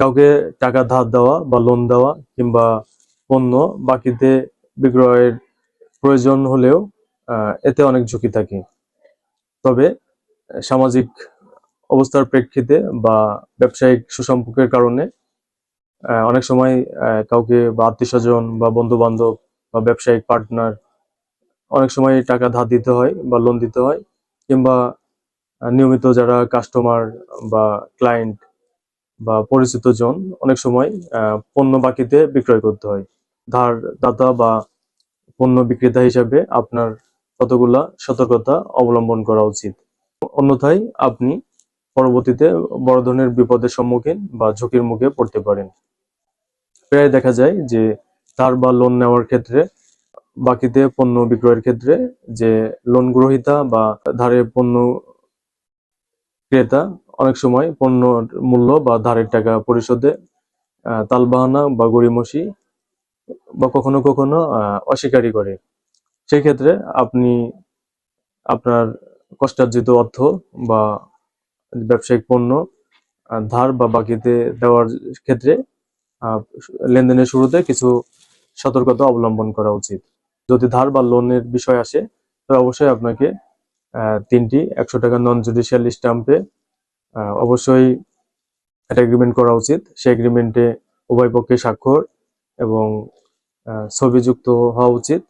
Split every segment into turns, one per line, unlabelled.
কাউকে টাকা ধার দেওয়া বা লোন দেওয়া কিংবা পণ্য বাকিতে বিক্রয়ের প্রয়োজন হলেও এতে অনেক ঝুঁকি থাকে। তবে সামাজিক অবস্থার প্রেক্ষিতে বা ব্যবসায়িক সুসম্পর্কের কারণে অনেক সময় কাউকে বা আত্মীয় স্বজন বা বন্ধু বান্ধব বা ব্যবসায়িক পার্টনার অনেক সময় টাকা ধার দিতে হয় বা লোন দিতে হয় কিংবা নিয়মিত যারা কাস্টমার বা ক্লায়েন্ট বা পরিচিত জন অনেক সময় পণ্য বাকিতে বিক্রয় করতে হয়। ধার দাতা বা পণ্য বিক্রেতা হিসাবে আপনার কতগুলা সতর্কতা অবলম্বন করা উচিত। অন্যথায় আপনি পরবর্তীতে বড় ধরনের বিপদের সম্মুখীন বা ঝুঁকির মুখে পড়তে পারেন। প্রায় দেখা যায় যে ধার বা লোন নেওয়ার ক্ষেত্রে, বাকিতে পণ্য বিক্রয়ের ক্ষেত্রে যে লোন গ্রহীতা বা ধারে পণ্য ক্রেতা অনেক সময় পণ্য মূল্য বা ধারের টাকা পরিশোধে তালবাহানা বা গড়িমসি বা কখনো কখনো অস্বীকারই করে। সেই ক্ষেত্রে আপনি আপনার কষ্টার্জিত অর্থ বা ব্যবসায়িক পণ্য ধার বা বাকিতে দেওয়ার ক্ষেত্রে লেনদেনের শুরুতে কিছু সতর্কতা অবলম্বন করা উচিত। যদি ধার বা লোনের বিষয় আসে, তবে অবশ্যই আপনাকে তিনটি একশো টাকা নন জুডিশিয়াল স্ট্যাম্পে অবশ্যই একটা এগ্রিমেন্ট করা উচিত। সেই এগ্রিমেন্টে উভয় পক্ষে স্বাক্ষর এবং ছবিযুক্ত হওয়া উচিত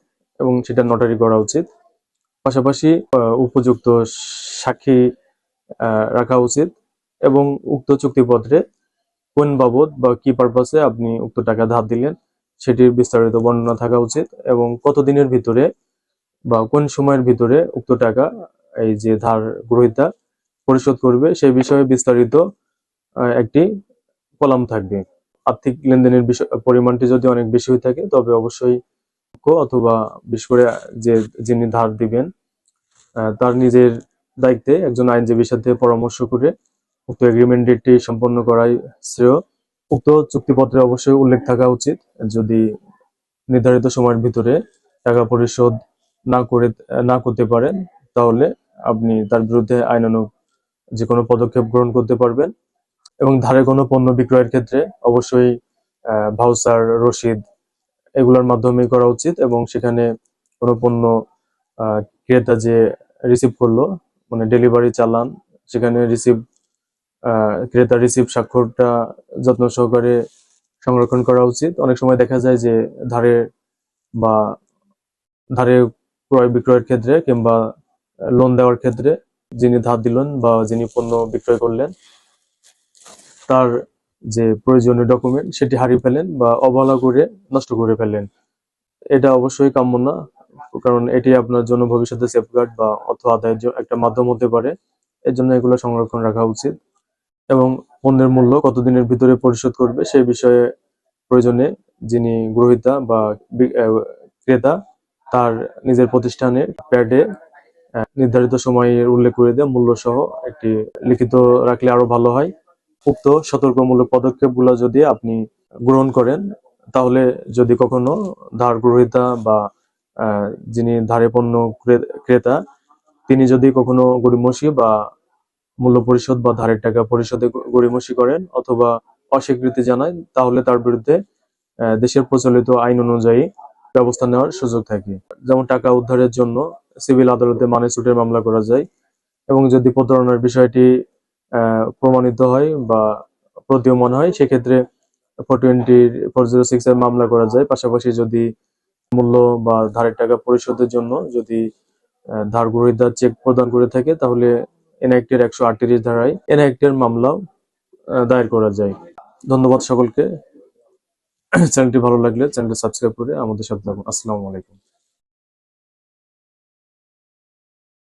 এবং সেটা নোটারি করা উচিত। পাশাপাশি উপযুক্ত সাক্ষী রাখা উচিত এবং উক্ত চুক্তিপত্রে কোন বাবদ বা কি পারপাসে আপনি উক্ত টাকা ধার দিলেন সেটির বিস্তারিত বর্ণনা থাকা উচিত এবং কত দিনের ভিতরে বা কোন সময়ের ভিতরে উক্ত টাকা, এই যে ধার, গ্রহীতা পরিশোধ করবে, সেই বিষয়ে বিস্তারিত একটি কলাম থাকবে। আর্থিক লেনদেনের বিষয়, পরিমাণটি যদি অনেক বেশি হয়ে থাকে, তবে অবশ্যই অথবা বিশেষ করে যে যিনি ধার দিবেন তার নিজের দায়িত্বে একজন আইনজীবীর সাথে পরামর্শ করে উক্ত এগ্রিমেন্ট ডেটটি সম্পন্ন করাই শ্রেয়। উক্ত চুক্তিপত্রে অবশ্যই উল্লেখ থাকা উচিত, যদি নির্ধারিত সময়ের ভিতরে টাকা পরিশোধ না করে, না করতে পারেন, তাহলে আপনি তার বিরুদ্ধে আইনানুগ যে কোনো পদক্ষেপ গ্রহণ করতে পারবেন। এবং ধারে কোনো পণ্য বিক্রয়ের ক্ষেত্রে অবশ্যই ভাউচার, রসিদ এগুলোর মাধ্যমে করা উচিত এবং সেখানে কোনো পণ্য ক্রেতা যে রিসিভ করল মানে ডেলিভারি চালান, সেখানে রিসিভ ক্রেতা রিসিভ স্বাক্ষরটা যত্ন সহকারে সংরক্ষণ করা উচিত। অনেক সময় দেখা যায় যে ধারে বা ধারে ক্রয় বিক্রয়ের ক্ষেত্রে কিংবা লোন দেওয়ার ক্ষেত্রে যিনি ধার দিলেন বা যিনি পণ্য বিক্রয় করলেন, তার যে প্রয়োজনীয় ডকুমেন্ট সেটি হারিয়ে ফেলেন বা অবহেলা করে নষ্ট করে ফেলেন। এটা অবশ্যই কাম্য না, কারণ এটি আপনার জন্য ভবিষ্যতে সেফগার্ড বা অর্থ আদায়ের একটা মাধ্যম হতে পারে। এর জন্য এগুলো সংরক্ষণ রাখা উচিত। এবং পণ্যের মূল্য কতদিনের ভিতরে পরিশোধ করবে সেই বিষয়ে প্রয়োজনে যিনি গ্রহীতা বা ক্রেতা, তার নিজের প্রতিষ্ঠানের প্যাডে নির্ধারিত সময়ের উল্লেখ করে দেয় মূল্য সহ একটি লিখিত রাখলে আরও ভালো হয়। উক্ত সতর্কমূলক পদক্ষেপগুলো যদি আপনি গ্রহণ করেন, তাহলে যদি কখনো ধার গ্রহীতা বা যিনি ধারে পণ্য ক্রে- ক্রেতা, তিনি যদি কখনো গরিমসি বা মূল্য পরিশোধ বা ধারের টাকা পরিশোধে গরিমসি করেন অথবা অস্বীকৃতি জানায়, তাহলে তার বিরুদ্ধে দেশের প্রচলিত আইন অনুযায়ী ব্যবস্থা নেওয়ার সুযোগ থাকে। যেমন টাকা উদ্ধারের জন্য সিভিল আদালতে মানি সুটের মামলা করা যায় এবং যদি প্রতারণার বিষয়টি প্রমাণিত হয় বা প্রতীয়মান হয় সেক্ষেত্রে four twenty four zero six এর মামলা করা যায়। পাশাপাশি যদি মূল্য বা ধারের টাকা পরিশোধের জন্য যদি ধার গ্রহীতা চেক প্রদান করে থাকে তাহলে এনআইক্টের একশো আটত্রিশ ধারায় এনআইক্টের মামলাও আহ, দায়ের করা যায়। ধন্যবাদ সকলকে। চ্যানেলটি ভালো লাগলে চ্যানেলটি সাবস্ক্রাইব করে আমাদের সাথে থাকুন। আসসালামু আলাইকুম।